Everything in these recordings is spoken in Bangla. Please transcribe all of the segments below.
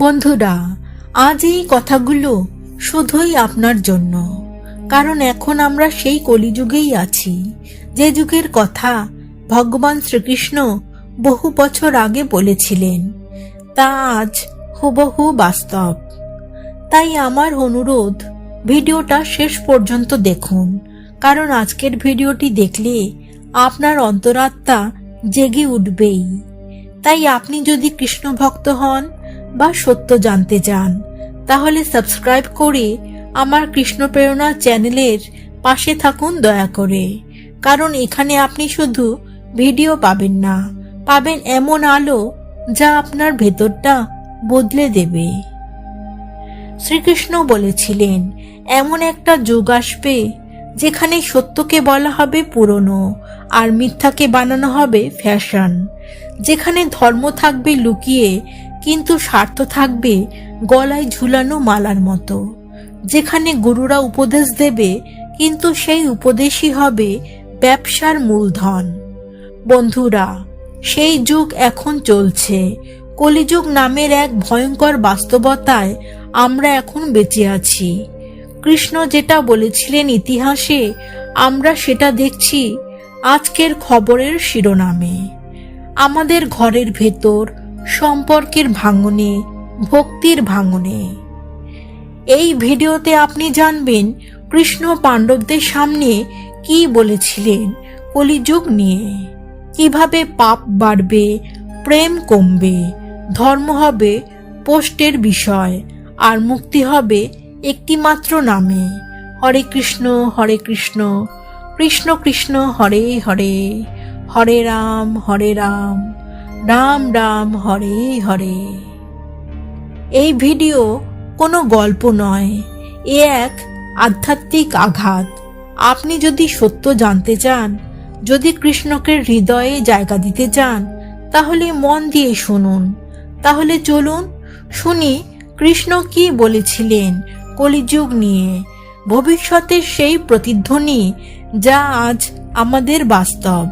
বন্ধুরা, আজ এই কথাগুলো শুধুই আপনার জন্য। কারণ এখন আমরা সেই কলিযুগেই আছি, যে যুগের কথা ভগবান শ্রীকৃষ্ণ বহু বছর আগে বলেছিলেন। তা আজ হুবহু বাস্তব। তাই আমার অনুরোধ, ভিডিওটা শেষ পর্যন্ত দেখুন। কারণ আজকের ভিডিওটি দেখলে আপনার অন্তরাত্মা জেগে উঠবেই। তাই আপনি যদি কৃষ্ণ ভক্ত হন বা সত্য জানতে চান, তাহলে সাবস্ক্রাইব করে আমার কৃষ্ণ প্রেরণা চ্যানেলের পাশে থাকুন দয়া করে। কারণ এখানে আপনি শুধু ভিডিও পাবেন না, পাবেন এমন আলো যা আপনার ভেতরটা বদলে দেবে। শ্রীকৃষ্ণ বলেছিলেন, এমন একটা যুগ আসবে যেখানে সত্যকে বলা হবে পুরনো আর মিথ্যাকে বানানো হবে ফ্যাশন, যেখানে ধর্ম থাকবে লুকিয়ে কিন্তু স্বার্থ থাকবে গলায় ঝুলানো মালার মতো। যেখানে গুরুরা উপদেশ দেবে, কিন্তু সেই উপদেশই হবে ব্যবসার মূলধন। বন্ধুরা, সেই যুগ এখন চলছে। কলিযুগ নামের এক ভয়ঙ্কর বাস্তবতায় আমরা এখন বেঁচে আছি। কৃষ্ণ যেটা বলেছিলেন ইতিহাসে, আমরা সেটা দেখছি আজকের খবরের শিরোনামে। আমাদের ঘরের ভেতর সম্পর্কের ভাঙনে, ভক্তির ভাঙনে। এই ভিডিওতে আপনি জানবেন কৃষ্ণ পাণ্ডবদের সামনে কি বলেছিলেন কলিযুগ নিয়ে। কীভাবে পাপ বাড়বে, প্রেম কমবে, ধর্ম হবে পোস্টের বিষয় আর মুক্তি হবে একটিমাত্র নামে। হরে কৃষ্ণ হরে কৃষ্ণ কৃষ্ণ কৃষ্ণ, হরে হরে। হরে রাম হরে রাম। রাম রাম, হরে হরে। এই ভিডিও কোনো গল্প নয়, এ এক আধ্যাত্মিক আঘাত। আপনি যদি সত্য জানতে চান, যদি কৃষ্ণকে হৃদয়ে জায়গা দিতে চান, তাহলে মন দিয়ে শুনুন। তাহলে চলুন শুনি কৃষ্ণ কি বলেছিলেন কলিযুগ নিয়ে। ভবিষ্যতের সেই প্রতিধ্বনি যা আজ আমাদের বাস্তব।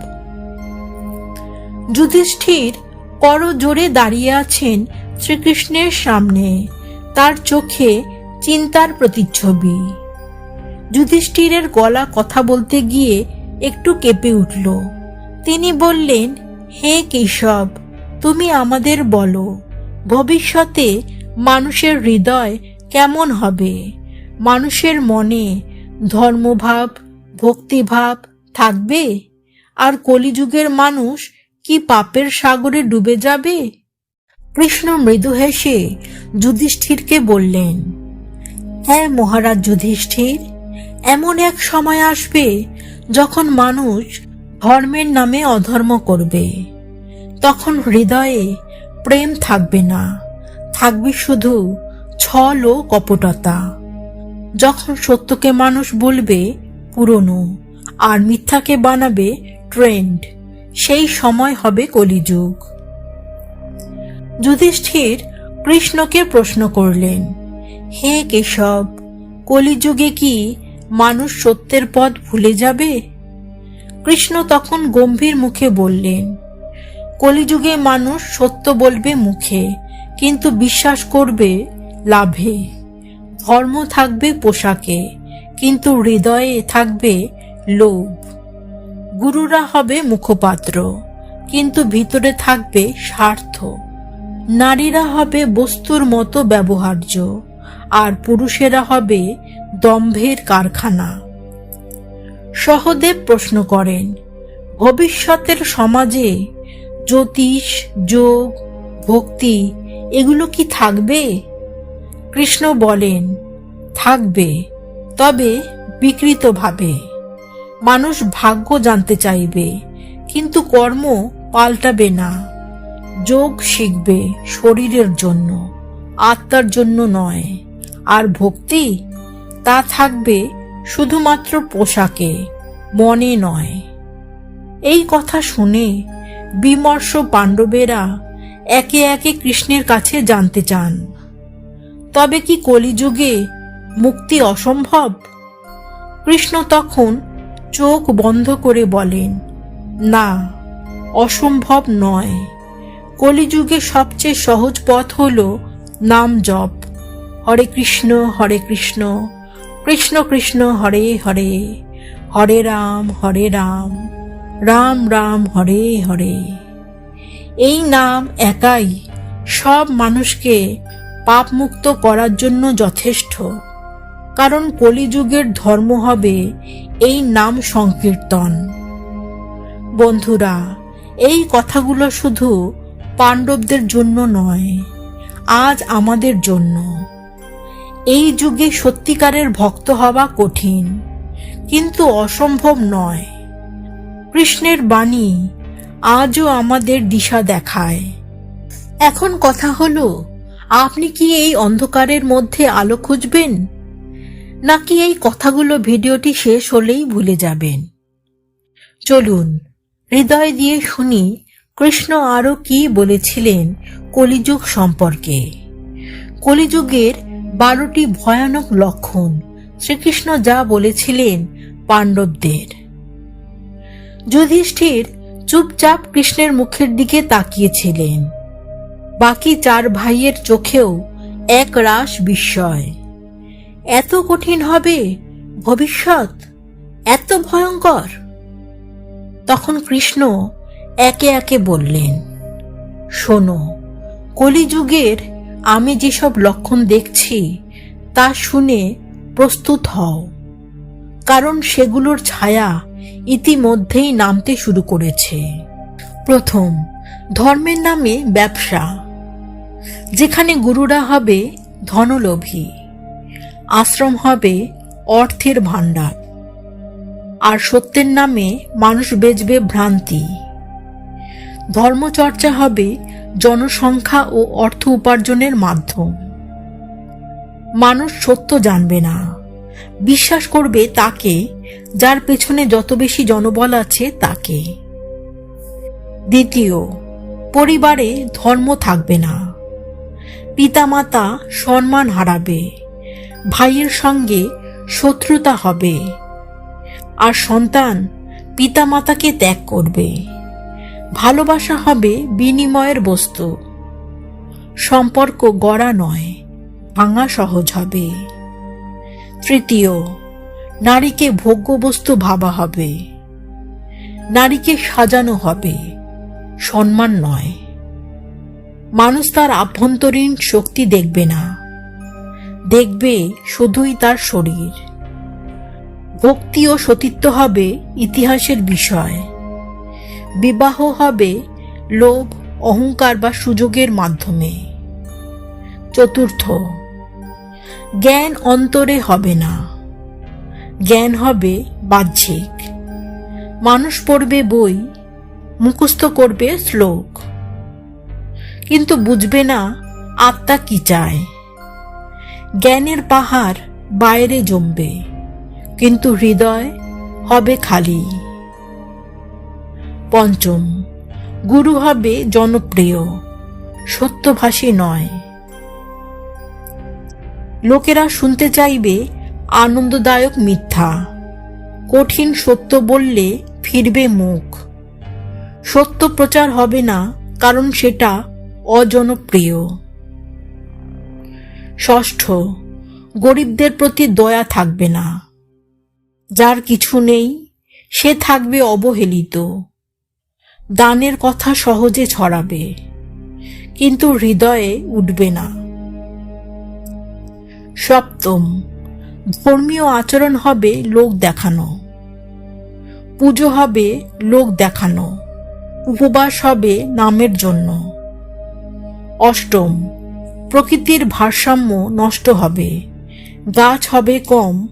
যুধিষ্ঠির কর জোরে দাঁড়িয়ে আছেন শ্রীকৃষ্ণের সামনে। তার চোখে চিন্তার প্রতিচ্ছবি। যুধিষ্ঠিরের গলা কথা বলতে গিয়ে একটু কেঁপে উঠল। তিনি বললেন, হে কেশব, তুমি আমাদের বলো, ভবিষ্যতে মানুষের হৃদয় কেমন হবে? মানুষের মনে ধর্মভাব, ভক্তিভাব থাকবে? আর কলিযুগের মানুষ কি পাপের সাগরে ডুবে যাবে? কৃষ্ণ মৃদু হেসে যুধিষ্ঠিরকে বললেন হ্যাঁ মহারাজ যুধিষ্ঠির, এমন এক সময় আসবে যখন মানুষ ধর্মের নামে অধর্ম করবে। তখন হৃদয়ে প্রেম থাকবে না, থাকবে শুধু ছল ও কপটতা যখন সত্যকে মানুষ বলবে, পুরনো, আর মিথ্যাকে বানাবে ট্রেন্ড। সেই সময় হবে কলিযুগ। যুধিষ্ঠির কৃষ্ণকে প্রশ্ন করলেন, হে কেশব, কলিযুগে কি মানুষ সত্যের পথ ভুলে যাবে? কৃষ্ণ তখন গম্ভীর মুখে বললেন, কলিযুগে মানুষ সত্য বলবে মুখে, কিন্তু বিশ্বাস করবে লাভে। ধর্ম থাকবে পোশাকে, কিন্তু হৃদয়ে থাকবে লোভ। গুরুরা হবে মুখপাত্র, কিন্তু ভিতরে থাকবে স্বার্থ। নারীরা হবে বস্তুর মতো ব্যবহার্য, আর পুরুষেরা হবে দম্ভের কারখানা। সহদেব প্রশ্ন করেন, ভবিষ্যতের সমাজে জ্যোতিষ, যোগ, ভক্তি, এগুলো কি থাকবে? কৃষ্ণ বলেন, থাকবে, তবে বিকৃতভাবে। মানুষ ভাগ্য জানতে চাইবে, কিন্তু কর্ম পাল্টাবে না। যোগ শিখবে শরীরের জন্য, আত্মার জন্য নয়। আর ভক্তি, তা থাকবে শুধুমাত্র পোশাকে, মনে নয়। এই কথা শুনে বিমর্ষ পাণ্ডবেরা একে একে কৃষ্ণের কাছে জানতে চান। তবে কি কলিযুগে মুক্তি অসম্ভব? কৃষ্ণ তখন চোখ বন্ধ করে বলেন, না, অসম্ভব নয়। কলিযুগে সবচেয়ে সহজ পথ হল নাম জপ। হরে কৃষ্ণ হরে কৃষ্ণ কৃষ্ণ কৃষ্ণ, হরে হরে হরে রাম হরে রাম রাম রাম, হরে হরে। এই নাম একাই সব মানুষকে পাপমুক্ত করার জন্য যথেষ্ট। কারণ কলিযুগের ধর্ম হবে এই নাম সংকীর্তন। বন্ধুরা, এই কথাগুলো শুধু পাণ্ডবদের জন্য নয়, আজ আমাদের জন্য। এই যুগে সত্যিকারের ভক্ত হওয়া কঠিন, কিন্তু অসম্ভব নয়। কৃষ্ণের বাণী আজও আমাদের দিশা দেখায়। এখন কথা হলো, আপনি কি এই অন্ধকারের মধ্যে আলো খুঁজবেন? নাকি এই কথাগুলো ভিডিওটি শেষ হলেই ভুলে যাবেন? চলুন, হৃদয় দিয়ে শুনি কৃষ্ণ আরও কি বলেছিলেন কলিযুগ সম্পর্কে। কলিযুগের বারোটি ভয়ানক লক্ষণ শ্রীকৃষ্ণ যা বলেছিলেন পাণ্ডবদের। যুধিষ্ঠির চুপচাপ কৃষ্ণের মুখের দিকে তাকিয়েছিলেন। বাকি চার ভাইয়ের চোখেও এক রাস বিস্ময়। এত কঠিন হবে? ভবিষ্যৎ? এত ভয়ঙ্কর? তখন কৃষ্ণ একে একে বললেন, শোনো, কলিযুগের আমি যেসব লক্ষণ দেখছি, তা শুনে প্রস্তুত হও। কারণ সেগুলোর ছায়া ইতিমধ্যেই নামতে শুরু করেছে। প্রথম, ধর্মের নামে ব্যবসা। যেখানে গুরুরা হবে ধনলোভী। আশ্রম হবে অর্থের ভাণ্ডার। আর সত্যের নামে মানুষ বেচবে ভ্রান্তি। ধর্মচর্চা হবে জনসংখ্যা ও অর্থ উপার্জনের মাধ্যম। মানুষ সত্য জানবে না। বিশ্বাস করবে তাকে, যার পেছনে যত বেশি জনবল আছে তাকে। দ্বিতীয়, পরিবারে ধর্ম থাকবে না। পিতামাতা সম্মান হারাবে। ভাইয়ের সঙ্গে শত্রুতা হবে। আর সন্তান পিতামাতাকে ত্যাগ করবে। ভালোবাসা হবে বিনিময়ের বস্তু। সম্পর্ক গড়া নয়, ভাঙা সহজ হবে। তৃতীয়, নারীকে ভোগ্যবস্তু ভাবা হবে। নারীকে সাজানো হবে, সম্মান নয়। মানুষ তার আভ্যন্তরীণ শক্তি দেখবে না। দেখবে শুধুই তার শরীর। ভক্তি ও সতীত্ব হবে ইতিহাসের বিষয়। বিবাহ হবে লোভ, অহংকার বা সুযোগের মাধ্যমে। চতুর্থ, জ্ঞান অন্তরে হবে না। জ্ঞান হবে বাহ্যিক। মানুষ পড়বে বই, মুখস্থ করবে শ্লোক। কিন্তু বুঝবে না আত্মা কি চায়। জ্ঞানের পাহাড় বাইরে জমবে, কিন্তু হৃদয় হবে খালি। পঞ্চম, গুরু হবে জনপ্রিয়, সত্যভাষী নয়। লোকেরা শুনতে চাইবে আনন্দদায়ক মিথ্যা, কঠিন সত্য বললে ফিরবে মুখ। সত্য প্রচার হবে না, কারণ সেটা অজনপ্রিয়। ষষ্ঠ, গরিবদের প্রতি দয়া থাকবে না। যার কিছু নেই, সে থাকবে অবহেলিত। দানের কথা সহজে ছড়াবে, কিন্তু হৃদয়ে উঠবে না। সপ্তম, ধর্মীয় আচরণ হবে লোক দেখানো। পুজো হবে লোক দেখানো। উপবাস হবে নামের জন্য। অষ্টম প্রকৃতির ভারসাম্য নষ্ট হবে। গাছ হবে কম,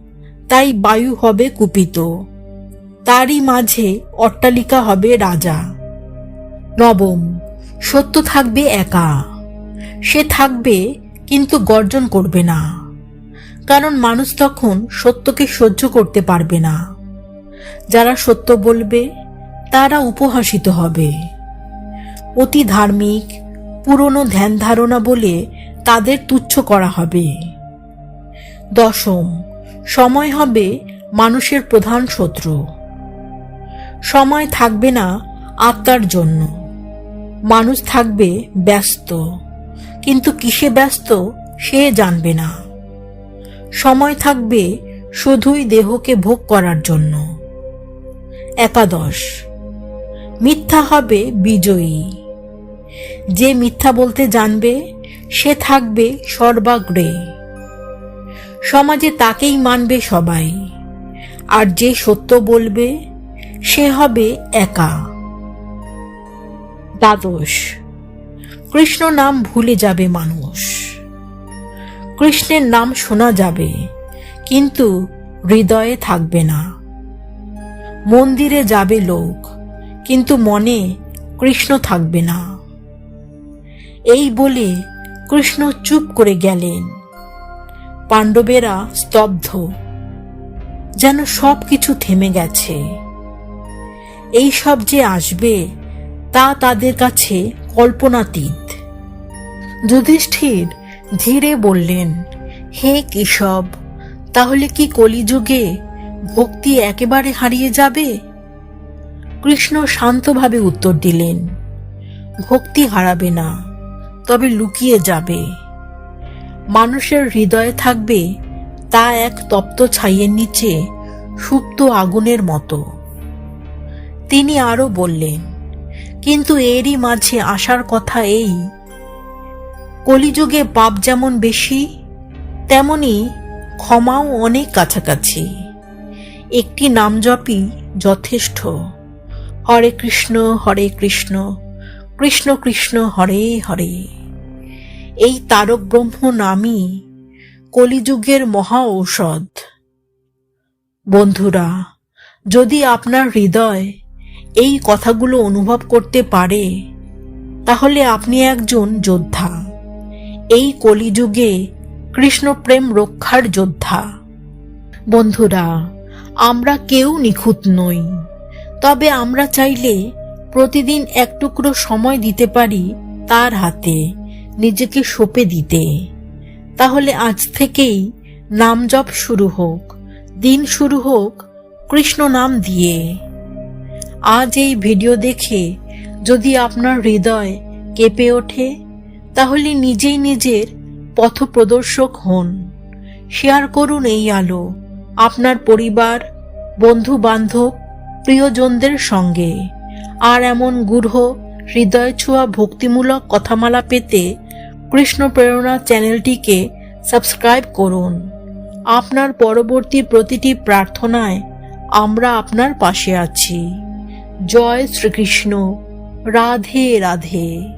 তাই বায়ু হবে কুপিত। তারই মাঝে অট্টালিকা হবে রাজা। নবম, সত্য থাকবে একা। সে থাকবে কিন্তু গর্জন করবে না। কারণ মানুষ তখন সত্যকে সহ্য করতে পারবে না। যারা সত্য বলবে, তারা উপহাসিত হবে। অতি ধার্মিক পুরনো ধ্যান ধারণা বলে তাদের তুচ্ছ করা হবে। দশম, সময় হবে মানুষের প্রধান শত্রু। সময় থাকবে না আত্মার জন্য। মানুষ থাকবে ব্যস্ত, কিন্তু কিসে ব্যস্ত সে জানবে না। সময় থাকবে শুধুই দেহকে ভোগ করার জন্য। একাদশ, মিথ্যা হবে বিজয়ী। যে মিথ্যা বলতে জানবে, সে থাকবে সর্বাগ্রে। সমাজে তাকেই মানবে সবাই, আর যে সত্য বলবে, সে হবে একা। দ্বাদশ, কৃষ্ণ নাম ভুলে যাবে মানুষ। কৃষ্ণের নাম শোনা যাবে, কিন্তু হৃদয়ে থাকবে না। মন্দিরে যাবে লোক, কিন্তু মনে কৃষ্ণ থাকবে না। এই বলে কৃষ্ণ চুপ করে গেলেন। পাণ্ডবেরা স্তব্ধ, যেন সব কিছু থেমে গেছে। এই সব যে আসবে, তা তাদের কাছে কল্পনাতীত। যুধিষ্ঠির ধীরে বললেন, হে কেশব, তাহলে কি কলিযুগে ভক্তি একেবারে হারিয়ে যাবে? কৃষ্ণ শান্তভাবে উত্তর দিলেন, ভক্তি হারাবে না। তবে লুকিয়ে যাবে। মানুষের হৃদয়ে থাকবে তা এক তপ্ত ছাইয়ের নিচে সুপ্ত আগুনের মতো। তিনি আরও বললেন, কিন্তু এরই মাঝে আসার কথা এই। কলিযুগে পাপ যেমন বেশি, তেমনি ক্ষমাও অনেক কাছাকাছি। একটি নাম জপই যথেষ্ট। হরে কৃষ্ণ হরে কৃষ্ণ কৃষ্ণ কৃষ্ণ, হরে হরে। এই তারক ব্রহ্ম নামই কলিযুগের মহা ঔষধ। বন্ধুরা, যদি আপনার হৃদয় এই কথাগুলো অনুভব করতে পারে, তাহলে আপনি একজন যোদ্ধা। এই কলিযুগে কৃষ্ণপ্রেম রক্ষার যোদ্ধা। বন্ধুরা, আমরা কেউ নিখুঁত নই, তবে আমরা চাইলে প্রতিদিন এক টুকরো সময় দিতে পারি তার হাতে। নিজেকে সঁপে দিতে। তাহলে আজ থেকেই নাম জপ শুরু হোক, দিন শুরু হোক, কৃষ্ণ নাম দিয়ে। আজ এই ভিডিও দেখে যদি আপনার হৃদয় কেঁপে ওঠে, তাহলে নিজেই নিজের পথপ্রদর্শক হন। শেয়ার করুন এই আলো আপনার পরিবার বন্ধু বান্ধব প্রিয়জনদের সঙ্গে। আর এমন গূঢ়, হৃদয় ছোঁয়া, ভক্তিমূলক কথামালা পেতে কৃষ্ণ প্রেরণা চ্যানেলটিকে সাবস্ক্রাইব করুন। আপনার পরবর্তী প্রতিটি প্রার্থনায় আমরা আপনার পাশে আছি। জয় শ্রীকৃষ্ণ। রাধে রাধে।